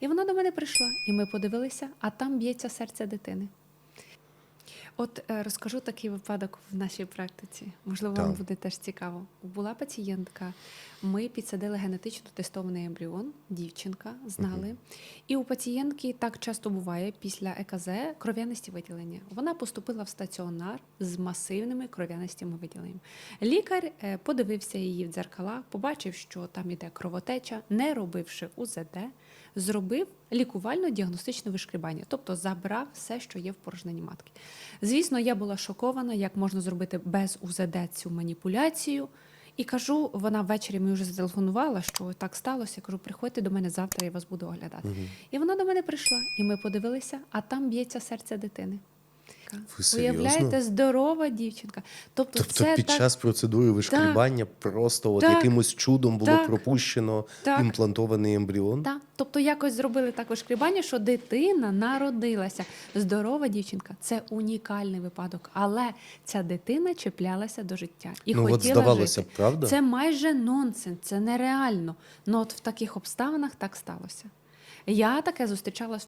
І вона до мене прийшла, і ми подивилися, а там б'ється серце дитини. От е, розкажу такий випадок в нашій практиці. Можливо, вам буде теж цікаво. Була пацієнтка, ми підсадили генетично тестований ембріон, дівчинка, знали. І у пацієнтки так часто буває після ЕКЗ кров'янисті виділення. Вона поступила в стаціонар з масивними кров'янистими виділеннями. Лікар е, подивився її в дзеркала, побачив, що там іде кровотеча, не робивши УЗД, зробив лікувально-діагностичне вишкрібання, тобто забрав все, що є в порожненні матки. Звісно, я була шокована, як можна зробити без УЗД цю маніпуляцію. І кажу, вона ввечері мені вже зателефонувала, що так сталося. Я кажу, приходьте до мене завтра, я вас буду оглядати. І вона до мене прийшла, і ми подивилися, а там б'ється серце дитини. Ви серйозно? Уявляєте, здорова дівчинка. Тобто, Тобто це під так, час процедури вишкрібання просто от Так. якимось чудом було Так. пропущено Так. імплантований ембріон? Так, тобто якось зробили так вишкрібання, що дитина народилася. Здорова дівчинка це унікальний випадок, але ця дитина чіплялася до життя і ну хотіла от здавалося жити. правда? Це майже нонсенс, це нереально. Ну от в таких обставинах так сталося. Я таке зустрічала